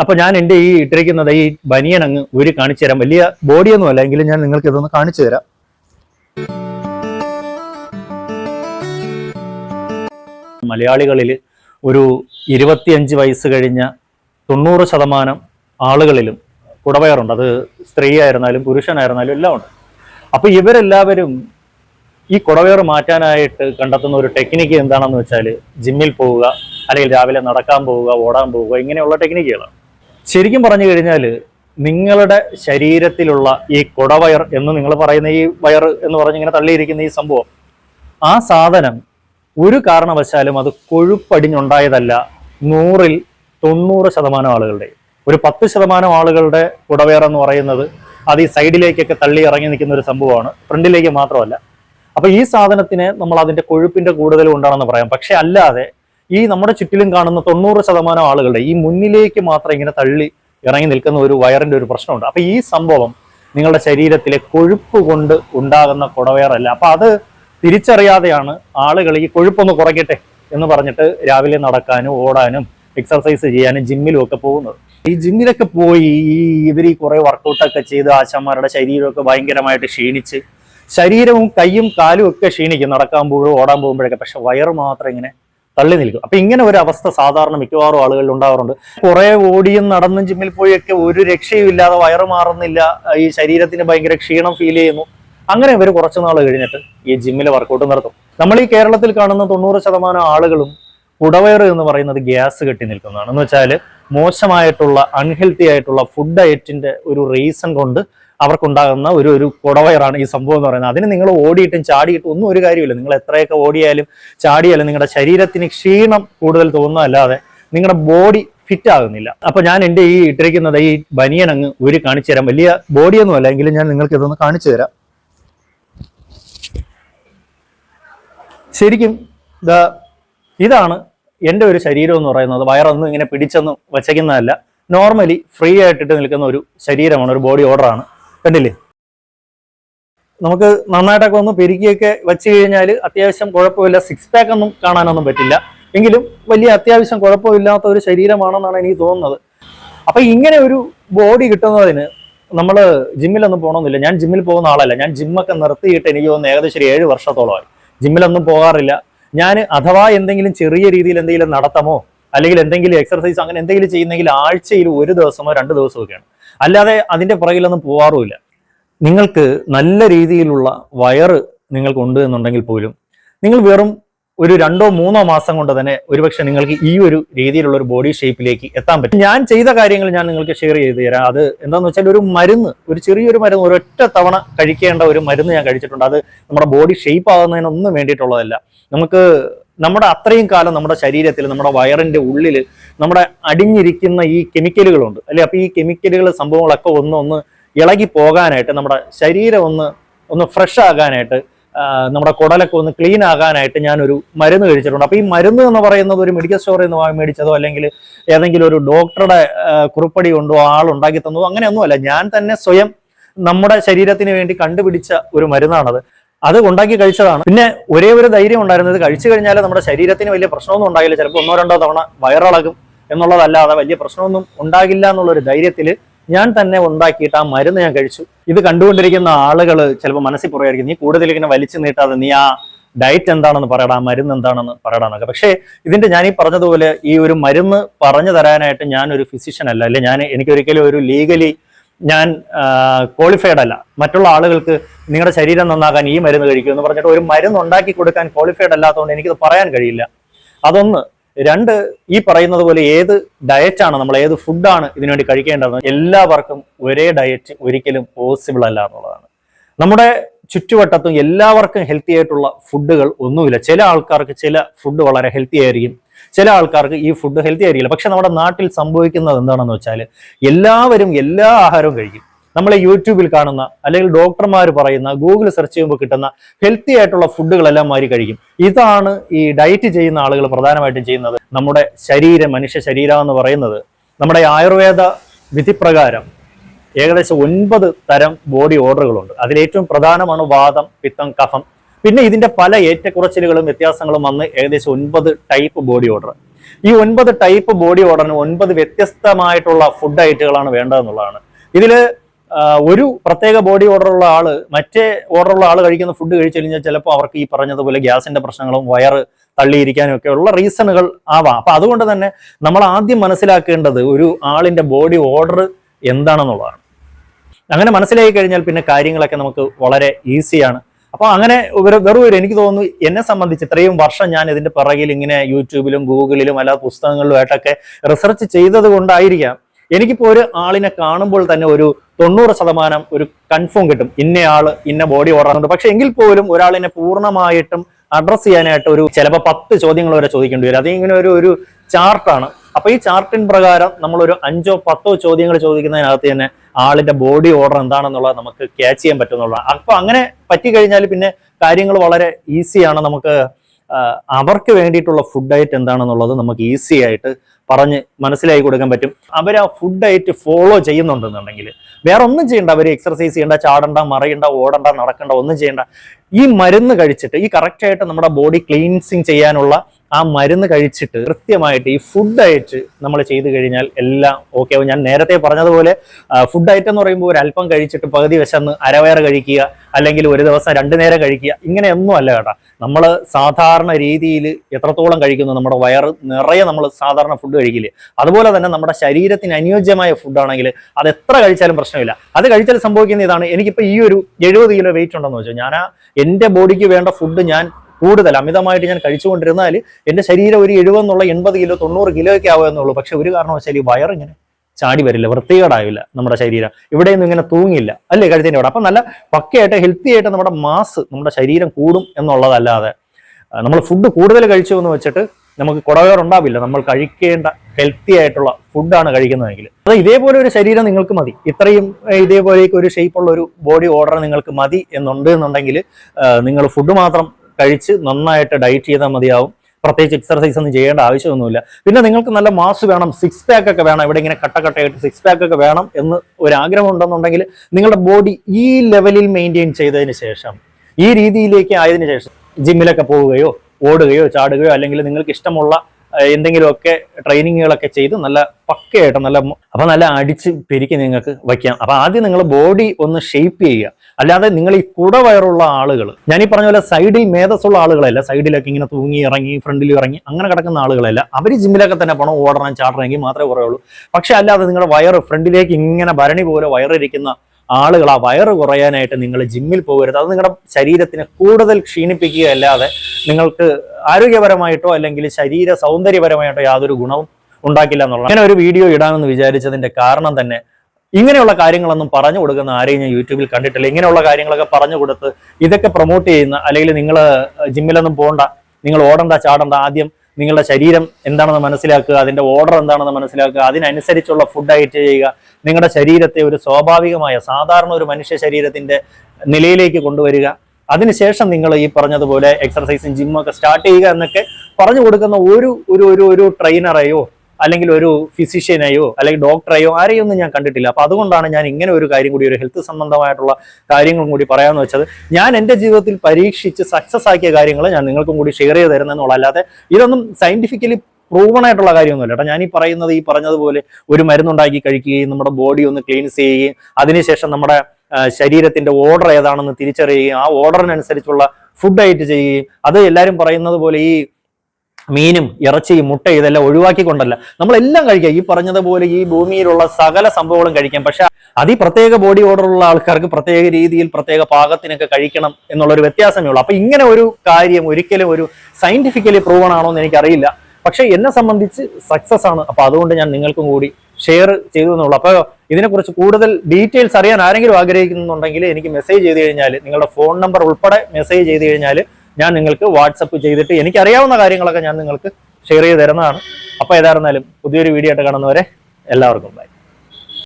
അപ്പൊ ഞാൻ എന്റെ ഈ ഇട്ടിരിക്കുന്നത് ഈ ബനിയൻ അങ്ങ് ഊരി കാണിച്ചു തരാം. വലിയ ബോഡിയൊന്നും അല്ല എങ്കിലും ഞാൻ നിങ്ങൾക്ക് ഇതൊന്ന് കാണിച്ചു തരാം. മലയാളികളിൽ ഒരു ഇരുപത്തിയഞ്ച് വയസ്സ് കഴിഞ്ഞ തൊണ്ണൂറ് ശതമാനം ആളുകളിലും കുടവയറുണ്ട്. അത് സ്ത്രീ ആയിരുന്നാലും പുരുഷനായിരുന്നാലും എല്ലാം ഉണ്ട്. അപ്പൊ ഇവരെല്ലാവരും ഈ കുടവയർ മാറ്റാനായിട്ട് കണ്ടെത്തുന്ന ഒരു ടെക്നിക്ക് എന്താണെന്ന് വെച്ചാൽ ജിമ്മിൽ പോവുക അല്ലെങ്കിൽ രാവിലെ നടക്കാൻ പോവുക ഓടാൻ പോവുക ഇങ്ങനെയുള്ള ടെക്നിക്കുകളാണ് ശരിക്കും പറഞ്ഞു കഴിഞ്ഞാൽ നിങ്ങളുടെ ശരീരത്തിലുള്ള ഈ കുടവയർ എന്ന് നിങ്ങൾ പറയുന്ന ഈ വയർ എന്ന് പറഞ്ഞ് ഇങ്ങനെ തള്ളിയിരിക്കുന്ന ഈ സംഭവം ആ സാധനം ഒരു കാരണവശാലും അത് കൊഴുപ്പടിഞ്ഞുണ്ടായതല്ല നൂറിൽ തൊണ്ണൂറ് ശതമാനം ആളുകളുടെ ഒരു പത്ത് ശതമാനം ആളുകളുടെ കുടവയർ എന്ന് പറയുന്നത് അത് ഈ സൈഡിലേക്കൊക്കെ തള്ളി ഇറങ്ങി നിൽക്കുന്ന ഒരു സംഭവമാണ്. ഫ്രണ്ടിലേക്ക് മാത്രമല്ല. അപ്പൊ ഈ സാധനത്തിന് നമ്മൾ അതിന്റെ കൊഴുപ്പിന്റെ കൂടുതൽ ഉണ്ടാണെന്ന് പറയാം. പക്ഷെ അല്ലാതെ ഈ നമ്മുടെ ചുറ്റിലും കാണുന്ന തൊണ്ണൂറ് ശതമാനം ആളുകളുടെ ഈ മുന്നിലേക്ക് മാത്രം ഇങ്ങനെ തള്ളി ഇറങ്ങി നിൽക്കുന്ന ഒരു വയറിന്റെ ഒരു പ്രശ്നമുണ്ട്. അപ്പൊ ഈ സംഭവം നിങ്ങളുടെ ശരീരത്തിലെ കൊഴുപ്പ് കൊണ്ട് ഉണ്ടാകുന്ന കുടവയറല്ല അപ്പൊ അത് തിരിച്ചറിയാതെയാണ് ആളുകൾ ഈ കൊഴുപ്പൊന്ന് കുറയ്ക്കട്ടെ എന്ന് പറഞ്ഞിട്ട് രാവിലെ നടക്കാനും ഓടാനും എക്സർസൈസ് ചെയ്യാനും ജിമ്മിലും ഒക്കെ പോകുന്നത്. ഈ ജിമ്മിലൊക്കെ പോയി ഈ ഇവർ ഈ കുറെ വർക്കൗട്ടൊക്കെ ചെയ്ത് ആശാന്മാരുടെ ശരീരമൊക്കെ ഭയങ്കരമായിട്ട് ക്ഷീണിച്ച് ശരീരവും കൈയും കാലും ഒക്കെ ക്ഷീണിക്കും. നടക്കാൻ പോകുമ്പോഴും ഓടാൻ പോകുമ്പോഴൊക്കെ. പക്ഷെ വയറ് മാത്രം ഇങ്ങനെ തള്ളി നിൽക്കും. അപ്പൊ ഇങ്ങനെ ഒരു അവസ്ഥ സാധാരണ മിക്കവാറും ആളുകളിൽ ഉണ്ടാവാറുണ്ട്. കുറെ ഓടിയും നടന്നും ജിമ്മിൽ പോയൊക്കെ ഒരു രക്ഷയും ഇല്ലാതെ വയറ് മാറുന്നില്ല. ഈ ശരീരത്തിന് ഭയങ്കര ക്ഷീണം ഫീൽ ചെയ്യുന്നു. അങ്ങനെ ഇവർ കുറച്ചു നാൾ കഴിഞ്ഞിട്ട് ഈ ജിമ്മിലെ വർക്കൗട്ട് നടത്തും നമ്മൾ ഈ കേരളത്തിൽ കാണുന്ന തൊണ്ണൂറ് ശതമാനം ആളുകളും കുടവയർ എന്ന് പറയുന്നത് ഗ്യാസ് കെട്ടി നിൽക്കുന്നതാണ്. എന്ന് വെച്ചാൽ മോശമായിട്ടുള്ള അൺഹെൽത്തി ആയിട്ടുള്ള ഫുഡ് ഡയറ്റിന്റെ ഒരു റീസൺ കൊണ്ട് അവർക്കുണ്ടാകുന്ന ഒരു ഒരു കുടവയറാണ് ഈ സംഭവം എന്ന് പറയുന്നത്. അതിന് നിങ്ങൾ ഓടിയിട്ടും ചാടിയിട്ടും ഒന്നും ഒരു കാര്യമില്ല നിങ്ങൾ എത്രയൊക്കെ ഓടിയാലും ചാടിയാലും നിങ്ങളുടെ ശരീരത്തിന് ക്ഷീണം കൂടുതൽ തോന്നുന്നതല്ലാതെ നിങ്ങളുടെ ബോഡി ഫിറ്റ് ആകുന്നില്ല. അപ്പൊ ഞാൻ എന്റെ ഈ ഇട്ടിരിക്കുന്നത് ഈ ബനിയൻ അങ്ങ് ഒരു കാണിച്ചു തരാം. വലിയ ബോഡിയൊന്നും അല്ല എങ്കിലും ഞാൻ നിങ്ങൾക്ക് ഇതൊന്ന് കാണിച്ചു തരാം. ശരിക്കും ഇതാണ് എന്റെ ഒരു ശരീരം എന്ന് പറയുന്നത് വയറൊന്നും ഇങ്ങനെ പിടിച്ചൊന്നും വച്ചേക്കുന്നതല്ല. നോർമലി ഫ്രീ ആയിട്ടിട്ട് നിൽക്കുന്ന ഒരു ശരീരമാണ് ഒരു ബോഡി ഓർഡറാണ് കണ്ടില്ലേ? നമുക്ക് നന്നായിട്ടൊക്കെ ഒന്ന് പെരുക്കിയൊക്കെ വെച്ച് കഴിഞ്ഞാൽ അത്യാവശ്യം കുഴപ്പമില്ല. സിക്സ് പാക്ക് ഒന്നും കാണാനൊന്നും പറ്റില്ല. എങ്കിലും വലിയ അത്യാവശ്യം കുഴപ്പമില്ലാത്ത ഒരു ശരീരമാണെന്നാണ് എനിക്ക് തോന്നുന്നത്. അപ്പൊ ഇങ്ങനെ ഒരു ബോഡി കിട്ടുന്നതിന് നമ്മൾ ജിമ്മിലൊന്നും പോകണമെന്നില്ല ഞാൻ ജിമ്മിൽ പോകുന്ന ആളല്ല. ഞാൻ ജിമ്മൊക്കെ നിർത്തിയിട്ട് എനിക്ക് തോന്നുന്നു ഏകദേശം ഒരു ഏഴ് വർഷത്തോളമായി. ജിമ്മിലൊന്നും പോകാറില്ല. ഞാൻ അഥവാ എന്തെങ്കിലും ചെറിയ രീതിയിൽ എന്തെങ്കിലും നടത്തമോ അല്ലെങ്കിൽ എന്തെങ്കിലും എക്സർസൈസ് അങ്ങനെ എന്തെങ്കിലും ചെയ്യുന്നെങ്കിൽ ആഴ്ചയിൽ ഒരു ദിവസമോ രണ്ട് ദിവസമോ ഒക്കെയാണ് അല്ലാതെ അതിന്റെ പുറകിലൊന്നും പോവാറുമില്ല. നിങ്ങൾക്ക് നല്ല രീതിയിലുള്ള വയറ് നിങ്ങൾക്കുണ്ട് എന്നുണ്ടെങ്കിൽ പോലും നിങ്ങൾ വെറും ഒരു രണ്ടോ മൂന്നോ മാസം കൊണ്ട് തന്നെ ഒരുപക്ഷെ നിങ്ങൾക്ക് ഈ ഒരു രീതിയിലുള്ള ഒരു ബോഡി ഷേപ്പിലേക്ക് എത്താൻ പറ്റും. ഞാൻ ചെയ്ത കാര്യങ്ങൾ ഞാൻ നിങ്ങൾക്ക് ഷെയർ ചെയ്ത് തരാം. അത് എന്താണെന്ന് വെച്ചാൽ ഒരു മരുന്ന് ഒരു ചെറിയൊരു മരുന്ന് ഒരൊറ്റ തവണ കഴിക്കേണ്ട ഒരു മരുന്ന് ഞാൻ കഴിച്ചിട്ടുണ്ട്. അത് നമ്മുടെ ബോഡി ഷേപ്പ് ആകുന്നതിനൊന്നും വേണ്ടിയിട്ടുള്ളതല്ല. നമുക്ക് നമ്മുടെ അത്രയും കാലം നമ്മുടെ ശരീരത്തിൽ നമ്മുടെ വയറിന്റെ ഉള്ളിൽ നമ്മുടെ അടിഞ്ഞിരിക്കുന്ന ഈ കെമിക്കലുകളുണ്ട്. അല്ലെ? അപ്പൊ ഈ കെമിക്കലുകൾ സംഭവങ്ങളൊക്കെ ഒന്ന് ഒന്ന് ഇളകി പോകാനായിട്ട് നമ്മുടെ ശരീരം ഒന്ന് ഒന്ന് ഫ്രഷ് ആകാനായിട്ട് നമ്മുടെ കുടലൊക്കെ ഒന്ന് ക്ലീൻ ആകാനായിട്ട് ഞാനൊരു മരുന്ന് കഴിച്ചിട്ടുണ്ട്. അപ്പൊ ഈ മരുന്ന് എന്ന് പറയുന്നത് ഒരു മെഡിക്കൽ സ്റ്റോറിൽ നിന്ന് മേടിച്ചതോ അല്ലെങ്കിൽ ഏതെങ്കിലും ഒരു ഡോക്ടറുടെ കുറിപ്പടി കൊണ്ടോ ആൾ ഉണ്ടാക്കി തന്നതോ അങ്ങനെയൊന്നുമല്ല. ഞാൻ തന്നെ സ്വയം നമ്മുടെ ശരീരത്തിന് വേണ്ടി കണ്ടുപിടിച്ച ഒരു മരുന്നാണത്. അത് ഉണ്ടാക്കി കഴിച്ചതാണ്. പിന്നെ ഒരേ ഒരു ധൈര്യം ഉണ്ടായിരുന്നത് കഴിച്ചു കഴിഞ്ഞാൽ നമ്മുടെ ശരീരത്തിന് വലിയ പ്രശ്നമൊന്നും ഉണ്ടാകില്ല. ചിലപ്പോൾ ഒന്നോ രണ്ടോ തവണ വയറിളകും എന്നുള്ളതല്ലാതെ വലിയ പ്രശ്നമൊന്നും ഉണ്ടാകില്ല എന്നുള്ളൊരു ധൈര്യത്തിൽ ഞാൻ തന്നെ ഉണ്ടാക്കിയിട്ട് ആ മരുന്ന് ഞാൻ കഴിച്ചു. ഇത് കണ്ടുകൊണ്ടിരിക്കുന്ന ആളുകൾ ചിലപ്പോൾ മനസ്സിൽ പറയായിരിക്കും നീ കൂടുതൽ ഇങ്ങനെ വലിച്ചു നീട്ടാതെ നീ ആ ഡയറ്റ് എന്താണെന്ന് പറയടാ മരുന്ന് എന്താണെന്ന് പറയടാന്നൊക്കെ. പക്ഷേ ഇതിന്റെ ഞാൻ ഈ പറഞ്ഞതുപോലെ ഈ ഒരു മരുന്ന് പറഞ്ഞു തരാനായിട്ട് ഞാൻ ഒരു ഫിസിഷ്യൻ അല്ല. അല്ലെ ഞാൻ എനിക്കൊരിക്കലും ഒരു ലീഗലി ഞാൻ ക്വാളിഫൈഡ് അല്ല. മറ്റുള്ള ആളുകൾക്ക് നിങ്ങളുടെ ശരീരം നന്നാക്കാൻ ഈ മരുന്ന് കഴിക്കും എന്ന് പറഞ്ഞിട്ട് ഒരു മരുന്ന് ഉണ്ടാക്കി കൊടുക്കാൻ ക്വാളിഫൈഡ് അല്ലാത്തതുകൊണ്ട് എനിക്കത് പറയാൻ കഴിയില്ല. അതൊന്ന് രണ്ട് ഈ പറയുന്നത് പോലെ ഏത് ഡയറ്റാണ് നമ്മൾ ഏത് ഫുഡാണ് ഇതിനുവേണ്ടി കഴിക്കേണ്ടത് എല്ലാവർക്കും ഒരേ ഡയറ്റ് ഒരിക്കലും പോസിബിൾ അല്ല എന്നുള്ളതാണ്. നമ്മുടെ ചുറ്റുവട്ടത്തും എല്ലാവർക്കും ഹെൽത്തി ആയിട്ടുള്ള ഫുഡുകൾ ഒന്നുമില്ല. ചില ആൾക്കാർക്ക് ചില ഫുഡ് വളരെ ഹെൽത്തി ആയിരിക്കും. ചില ആൾക്കാർക്ക് ഈ ഫുഡ് ഹെൽത്തി ആയിരിക്കില്ല. പക്ഷെ നമ്മുടെ നാട്ടിൽ സംഭവിക്കുന്നത് എന്താണെന്ന് വെച്ചാൽ എല്ലാവരും എല്ലാ ആഹാരവും കഴിക്കും. നമ്മൾ യൂട്യൂബിൽ കാണുന്ന അല്ലെങ്കിൽ ഡോക്ടർമാർ പറയുന്ന ഗൂഗിൾ സെർച്ച് ചെയ്യുമ്പോൾ കിട്ടുന്ന ഹെൽത്തി ആയിട്ടുള്ള ഫുഡുകളെല്ലാം മാറി കഴിക്കും. ഇതാണ് ഈ ഡയറ്റ് ചെയ്യുന്ന ആളുകൾ പ്രധാനമായിട്ടും ചെയ്യുന്നത്. നമ്മുടെ ശരീരം മനുഷ്യ ശരീരം എന്ന് പറയുന്നത് നമ്മുടെ ആയുർവേദ വിധിപ്രകാരം ഏകദേശം ഒൻപത് തരം ബോഡി ഓർഡറുകളുണ്ട് അതിലേറ്റവും പ്രധാനമാണ് വാദം പിത്തം കഫം. പിന്നെ ഇതിന്റെ പല ഏറ്റക്കുറച്ചിലുകളും വ്യത്യാസങ്ങളും വന്ന് ഏകദേശം ഒൻപത് ടൈപ്പ് ബോഡി ഓർഡർ ഈ ഒൻപത് ടൈപ്പ് ബോഡി ഓർഡറിന് ഒൻപത് വ്യത്യസ്തമായിട്ടുള്ള ഫുഡ് ഐറ്റുകളാണ് വേണ്ടതെന്നുള്ളതാണ്. ഇതിൽ ആ, ഒരു പ്രത്യേക ബോഡി ഓർഡറുള്ള ആൾ മറ്റേ ഓർഡറുള്ള ആൾ കഴിക്കുന്ന ഫുഡ് കഴിച്ചു കഴിഞ്ഞാൽ ചിലപ്പോൾ അവർക്ക് ഈ പറഞ്ഞതുപോലെ ഗ്യാസിന്റെ പ്രശ്നങ്ങളും വയറ് തള്ളിയിരിക്കാനും ഒക്കെ ഉള്ള റീസണുകൾ ആവാം. അപ്പൊ അതുകൊണ്ട് തന്നെ നമ്മൾ ആദ്യം മനസ്സിലാക്കേണ്ടത് ഒരു ആളിന്റെ ബോഡി ഓർഡർ എന്താണെന്നുള്ളതാണ്. അങ്ങനെ മനസ്സിലാക്കി കഴിഞ്ഞാൽ പിന്നെ കാര്യങ്ങളൊക്കെ നമുക്ക് വളരെ ഈസിയാണ് അപ്പൊ അങ്ങനെ വെറും ഒരു എനിക്ക് തോന്നുന്നു എന്നെ സംബന്ധിച്ച് ഇത്രയും വർഷം ഞാൻ ഇതിന്റെ പിറകിൽ ഇങ്ങനെ യൂട്യൂബിലും ഗൂഗിളിലും അല്ലാതെ പുസ്തകങ്ങളിലുമായിട്ടൊക്കെ റിസർച്ച് ചെയ്തത് കൊണ്ടായിരിക്കാം. എനിക്കിപ്പോ ഒരു ആളിനെ കാണുമ്പോൾ തന്നെ ഒരു തൊണ്ണൂറ് ശതമാനം ഒരു കൺഫേം കിട്ടും. ഇന്നയാൾ ഇന്ന ബോഡി ഓർഡറുണ്ട് പക്ഷെ എങ്കിൽ പോലും ഒരാളിനെ പൂർണമായിട്ടും അഡ്രസ് ചെയ്യാനായിട്ട് ഒരു ചിലപ്പോൾ പത്ത് ചോദ്യങ്ങൾ വരെ ചോദിക്കേണ്ടി വരും. അതിങ്ങനെ ഒരു ഒരു ചാർട്ടാണ് അപ്പൊ ഈ ചാർട്ടിൻ പ്രകാരം നമ്മൾ ഒരു അഞ്ചോ പത്തോ ചോദ്യങ്ങൾ ചോദിക്കുന്നതിനകത്ത് തന്നെ ആളിന്റെ ബോഡി ഓർഡർ എന്താണെന്നുള്ളത് നമുക്ക് ക്യാച്ച് ചെയ്യാൻ പറ്റുന്നുള്ളതാണ് അപ്പൊ അങ്ങനെ പറ്റി കഴിഞ്ഞാൽ പിന്നെ കാര്യങ്ങൾ വളരെ ഈസിയാണ് നമുക്ക് അവർക്ക് വേണ്ടിയിട്ടുള്ള ഫുഡ് ഡയറ്റ് എന്താണെന്നുള്ളത് നമുക്ക് ഈസി ആയിട്ട് പറഞ്ഞ് മനസ്സിലാക്കി കൊടുക്കാൻ പറ്റും. അവർ ആ ഫുഡ് ഡയറ്റ് ഫോളോ ചെയ്യുന്നുണ്ടെന്നുണ്ടെങ്കിൽ വേറെ ഒന്നും ചെയ്യണ്ട. അവർ എക്സർസൈസ് ചെയ്യേണ്ട ചാടണ്ട മറയണ്ട ഓടണ്ട നടക്കണ്ട ഒന്നും ചെയ്യണ്ട. ഈ മരുന്ന് കഴിച്ചിട്ട് ഈ കറക്റ്റായിട്ട് നമ്മുടെ ബോഡി ക്ലീൻസിങ് ചെയ്യാനുള്ള ആ മരുന്ന് കഴിച്ചിട്ട് കൃത്യമായിട്ട് ഈ ഫുഡ് ഡയറ്റ് നമ്മൾ ചെയ്തു കഴിഞ്ഞാൽ എല്ലാം ഓക്കെ ഞാൻ നേരത്തെ പറഞ്ഞതുപോലെ ഫുഡ് ഡയറ്റ് എന്ന് പറയുമ്പോൾ ഒരു അല്പം കഴിച്ചിട്ട് പകുതി വിശന്ന് അരവയറ് കഴിക്കുക അല്ലെങ്കിൽ ഒരു ദിവസം രണ്ടു നേരം കഴിക്കുക ഇങ്ങനെയൊന്നും അല്ല കേട്ടോ. നമ്മൾ സാധാരണ രീതിയിൽ എത്രത്തോളം കഴിക്കുന്നു നമ്മുടെ വയറ് നിറയെ നമ്മൾ സാധാരണ ഫുഡ് കഴിക്കില്ലേ? അതുപോലെ തന്നെ നമ്മുടെ ശരീരത്തിന് അനുയോജ്യമായ ഫുഡാണെങ്കിൽ അത് എത്ര കഴിച്ചാലും പ്രശ്നമില്ല. അത് കഴിച്ചാൽ സംഭവിക്കുന്ന ഇതാണ്. എനിക്കിപ്പോൾ ഈ ഒരു എഴുപത് കിലോ വെയിറ്റ് ഉണ്ടെന്ന് വെച്ചാൽ ഞാൻ എന്റെ ബോഡിക്ക് വേണ്ട ഫുഡ് ഞാൻ കൂടുതൽ അമിതമായിട്ട് ഞാൻ കഴിച്ചുകൊണ്ടിരുന്നാൽ എന്റെ ശരീരം ഒരു എഴുപതെന്നുള്ള എൺപത് കിലോ തൊണ്ണൂറ് കിലോ ഒക്കെ ആവുമെന്നുള്ളൂ പക്ഷെ ഒരു കാരണവശാൽ ഈ വയറിങ്ങനെ ചാടി വരില്ല വൃത്തികേടാവില്ല നമ്മുടെ ശരീരം. ഇവിടെയൊന്നും ഇങ്ങനെ തൂങ്ങില്ല അല്ലേ കഴുത്തിന്റെ അവിടെ? അപ്പം നല്ല പക്കയായിട്ട് ഹെൽത്തി ആയിട്ട് നമ്മുടെ മാസ് നമ്മുടെ ശരീരം കൂടും എന്നുള്ളതല്ലാതെ നമ്മൾ ഫുഡ് കൂടുതൽ കഴിച്ചു എന്ന് വെച്ചിട്ട് നമുക്ക് കുടവേറുണ്ടാവില്ല നമ്മൾ കഴിക്കേണ്ട ഹെൽത്തി ആയിട്ടുള്ള ഫുഡാണ് കഴിക്കുന്നതെങ്കിൽ. അത് ഇതേപോലെ ഒരു ശരീരം നിങ്ങൾക്ക് മതി. ഇത്രയും ഇതേപോലെ ഒരു ഷേപ്പുള്ള ഒരു ബോഡി ഓർഡർ നിങ്ങൾക്ക് മതി എന്നുണ്ട് എന്നുണ്ടെങ്കിൽ നിങ്ങൾ ഫുഡ് മാത്രം കഴിച്ച് നന്നായിട്ട് ഡയറ്റ് ചെയ്താൽ മതിയാവും. പ്രത്യേകിച്ച് എക്സർസൈസ് ഒന്നും ചെയ്യേണ്ട ആവശ്യമൊന്നുമില്ല. പിന്നെ നിങ്ങൾക്ക് നല്ല മാസ് വേണം സിക്സ് പാക്ക് ഒക്കെ വേണം. ഇവിടെ ഇങ്ങനെ കട്ടക്കട്ടയായിട്ട് സിക്സ് പാക്ക് ഒക്കെ വേണം എന്ന് ഒരു ആഗ്രഹം ഉണ്ടെന്നുണ്ടെങ്കിൽ നിങ്ങളുടെ ബോഡി ഈ ലെവലിൽ മെയിന്റെയിൻ ചെയ്തതിന് ശേഷം ഈ രീതിയിലേക്ക് ആയതിനു ശേഷം ജിമ്മിലൊക്കെ പോവുകയോ ഓടുകയോ ചാടുകയോ അല്ലെങ്കിൽ നിങ്ങൾക്ക് ഇഷ്ടമുള്ള എന്തെങ്കിലുമൊക്കെ ട്രെയിനിങ്ങുകളൊക്കെ ചെയ്ത് നല്ല പക്കയായിട്ട് നല്ല അപ്പം നല്ല അടിച്ച് പെരുക്കി നിങ്ങൾക്ക് വയ്ക്കാം. അപ്പം ആദ്യം നിങ്ങൾ ബോഡി ഒന്ന് ഷേപ്പ് ചെയ്യുക. അല്ലാതെ നിങ്ങൾ ഈ കുടവയറുള്ള ആളുകൾ ഞാൻ ഈ പറഞ്ഞ പോലെ സൈഡിൽ മേധസ്സുള്ള ആളുകളല്ല സൈഡിലൊക്കെ ഇങ്ങനെ തൂങ്ങി ഇറങ്ങി ഫ്രണ്ടിൽ ഇറങ്ങി അങ്ങനെ കിടക്കുന്ന ആളുകളല്ല. അവർ ജിമ്മിലൊക്കെ തന്നെ പണം ഓടണം ചാടണമെങ്കിൽ മാത്രമേ കുറയുള്ളൂ. പക്ഷെ അല്ലാതെ നിങ്ങളുടെ വയറ് ഫ്രണ്ടിലേക്ക് ഇങ്ങനെ ഭരണി പോലെ വയറിരിക്കുന്ന ആളുകൾ ആ വയറ് കുറയാനായിട്ട് നിങ്ങൾ ജിമ്മിൽ പോകരുത്. അത് നിങ്ങളുടെ ശരീരത്തിനെ കൂടുതൽ ക്ഷീണിപ്പിക്കുക അല്ലാതെ നിങ്ങൾക്ക് ആരോഗ്യപരമായിട്ടോ അല്ലെങ്കിൽ ശരീര സൗന്ദര്യപരമായിട്ടോ യാതൊരു ഗുണവും ഉണ്ടാക്കില്ല എന്നുള്ളത് അങ്ങനെ ഒരു വീഡിയോ ഇടാമെന്ന് വിചാരിച്ചതിന്റെ കാരണം തന്നെ ഇങ്ങനെയുള്ള കാര്യങ്ങളൊന്നും പറഞ്ഞു കൊടുക്കുന്ന ആരെയും ഞാൻ യൂട്യൂബിൽ കണ്ടിട്ടില്ല. ഇങ്ങനെയുള്ള കാര്യങ്ങളൊക്കെ പറഞ്ഞു കൊടുത്ത് ഇതൊക്കെ പ്രൊമോട്ട് ചെയ്യുന്ന അല്ലെങ്കിൽ നിങ്ങൾ ജിമ്മിലൊന്നും പോകണ്ട നിങ്ങൾ ഓടണ്ട ചാടണ്ട. ആദ്യം നിങ്ങളുടെ ശരീരം എന്താണെന്ന് മനസ്സിലാക്കുക അതിന്റെ ഓർഡർ എന്താണെന്ന് മനസ്സിലാക്കുക അതിനനുസരിച്ചുള്ള ഫുഡ് ഐറ്റ് ചെയ്യുക. നിങ്ങളുടെ ശരീരത്തെ ഒരു സ്വാഭാവികമായ സാധാരണ ഒരു മനുഷ്യ ശരീരത്തിന്റെ നിലയിലേക്ക് കൊണ്ടുവരിക. അതിനുശേഷം നിങ്ങൾ ഈ പറഞ്ഞതുപോലെ എക്സർസൈസും ജിമ്മൊക്കെ സ്റ്റാർട്ട് ചെയ്യുക എന്നൊക്കെ പറഞ്ഞു കൊടുക്കുന്ന ഒരു ഒരു ഒരു ട്രെയിനറെയോ അല്ലെങ്കിൽ ഒരു ഫിസിഷ്യനെയോ അല്ലെങ്കിൽ ഡോക്ടറെയോ ആരെയും ഒന്നും ഞാൻ കണ്ടിട്ടില്ല. അപ്പൊ അതുകൊണ്ടാണ് ഞാൻ ഇങ്ങനെ ഒരു കാര്യം കൂടി ഒരു ഹെൽത്ത് സംബന്ധമായിട്ടുള്ള കാര്യങ്ങളും കൂടി പറയാമെന്ന് വെച്ചത്. ഞാൻ എന്റെ ജീവിതത്തിൽ പരീക്ഷിച്ച് സക്സസ് ആക്കിയ കാര്യങ്ങൾ ഞാൻ നിങ്ങൾക്കും കൂടി ഷെയർ ചെയ്ത് തരുന്നതെന്നുള്ള അല്ലാതെ ഇതൊന്നും സയന്റിഫിക്കലി പ്രൂവൺ ആയിട്ടുള്ള കാര്യമൊന്നുമല്ല കേട്ടോ. ഞാൻ ഈ പറയുന്നത് ഈ പറഞ്ഞതുപോലെ ഒരു മരുന്നുണ്ടാക്കി കഴിക്കുകയും നമ്മുടെ ബോഡി ഒന്ന് ക്ലീൻസ് ചെയ്യുകയും അതിനുശേഷം നമ്മുടെ ശരീരത്തിന്റെ ഓർഡർ ഏതാണെന്ന് തിരിച്ചറിയുകയും ആ ഓർഡറിനനുസരിച്ചുള്ള ഫുഡ് ഡയറ്റ് ചെയ്യുകയും അത് എല്ലാവരും പറയുന്നത് പോലെ ഈ മീനും ഇറച്ചിയും മുട്ട ഇതെല്ലാം ഒഴിവാക്കിക്കൊണ്ടല്ല. നമ്മളെല്ലാം കഴിക്കുക ഈ പറഞ്ഞതുപോലെ ഈ ഭൂമിയിലുള്ള സകല സംഭവങ്ങളും കഴിക്കാം. പക്ഷെ അത് ഈ പ്രത്യേക ബോഡി ഓർഡറുള്ള ആൾക്കാർക്ക് പ്രത്യേക രീതിയിൽ പ്രത്യേക പാകത്തിനൊക്കെ കഴിക്കണം എന്നുള്ളൊരു വ്യത്യാസമേ ഉള്ളൂ. അപ്പൊ ഇങ്ങനെ ഒരു കാര്യം ഒരിക്കലും ഒരു സയന്റിഫിക്കലി പ്രൂവൺ ആണോ എന്ന് എനിക്കറിയില്ല. പക്ഷെ എന്നെ സംബന്ധിച്ച് സക്സസ് ആണ്. അപ്പൊ അതുകൊണ്ട് ഞാൻ നിങ്ങൾക്കും കൂടി ഷെയർ ചെയ്തു എന്നുള്ളൂ. അപ്പോൾ ഇതിനെക്കുറിച്ച് കൂടുതൽ ഡീറ്റെയിൽസ് അറിയാൻ ആരെങ്കിലും ആഗ്രഹിക്കുന്നുണ്ടെങ്കിൽ എനിക്ക് മെസ്സേജ് ചെയ്ത് കഴിഞ്ഞാൽ നിങ്ങളുടെ ഫോൺ നമ്പർ ഉൾപ്പെടെ മെസ്സേജ് ചെയ്ത് കഴിഞ്ഞാൽ ഞാൻ നിങ്ങൾക്ക് വാട്സപ്പ് ചെയ്തിട്ട് എനിക്കറിയാവുന്ന കാര്യങ്ങളൊക്കെ ഞാൻ നിങ്ങൾക്ക് ഷെയർ ചെയ്ത് തരുന്നതാണ്. അപ്പോൾ ഏതായിരുന്നാലും പുതിയൊരു വീഡിയോ ആയിട്ട് കാണുന്നവരെ എല്ലാവർക്കും ബൈ